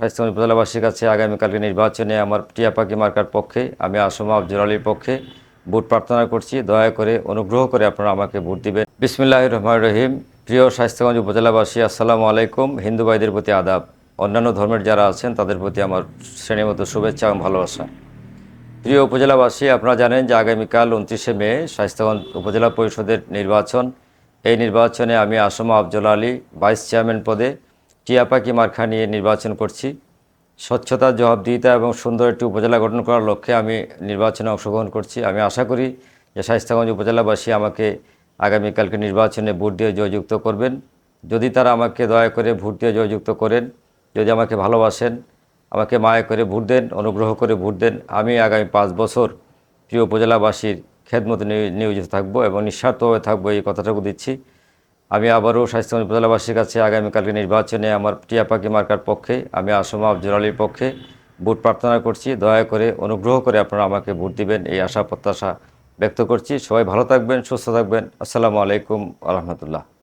স্বাস্থ্য উপজেলাবাসীর কাছে আগামীকালকে নির্বাচনে আমার টিয়া পাখি মার্কার পক্ষে, আমি আসম আফজল আলীর পক্ষে ভোট প্রার্থনা করছি। দয়া করে অনুগ্রহ করে আপনারা আমাকে ভোট দিবেন। বিসমিল্লাহ রহমান রহিম। প্রিয় স্বাস্থ্যগঞ্জ উপজেলাবাসী, আসসালামু আলাইকুম। হিন্দু ভাইদের প্রতি আদাব। অন্যান্য ধর্মের যারা আছেন, তাদের প্রতি আমার শ্রেণীমতো শুভেচ্ছা এবং ভালোবাসা। প্রিয় উপজেলাবাসী, আপনারা জানেন যে আগামীকাল উনত্রিশে মে স্বাস্থ্যগঞ্জ উপজেলা পরিষদের নির্বাচন। এই নির্বাচনে আমি আসম আফজল আলী ভাইস চেয়ারম্যান পদে টিয়াপাকি মার্খা নিয়ে নির্বাচন করছি? স্বচ্ছতা জবাবদিহিতা এবং সুন্দর একটি উপজেলা গঠন করার লক্ষ্যে আমি নির্বাচনে অংশগ্রহণ করছি। আমি আশা করি যে স্বাস্থ্যগঞ্জ উপজেলাবাসী আমাকে আগামীকালকে নির্বাচনে ভোট দিয়ে জয়যুক্ত করবেন। যদি তারা আমাকে দয়া করে ভোট দিয়ে জয়যুক্ত করেন, যদি আমাকে ভালোবাসেন, আমাকে মায়া করে ভোট দেন, অনুগ্রহ করে ভোট দেন, আমি আগামী পাঁচ বছর প্রিয় উপজেলাবাসীর খেদমতে নিয়- নিয়োজিত থাকব এবং নিঃস্বার্থভাবে থাকব, এই কথাটুকু দিচ্ছি। আমি আবারও স্বাস্থ্য উপজেলাবাসীর কাছে আগামীকালকে নির্বাচনে আমার টিয়া পাখি মার্কার পক্ষে, আমি আসমা আফজল আলীর পক্ষে ভোট প্রার্থনা করছি। দয়া করে অনুগ্রহ করে আপনারা আমাকে ভোট দিবেন এই আশা প্রত্যাশা ব্যক্ত করছি। সবাই ভালো থাকবেন, সুস্থ থাকবেন। আসসালামু আলাইকুম আহমতুল্লাহ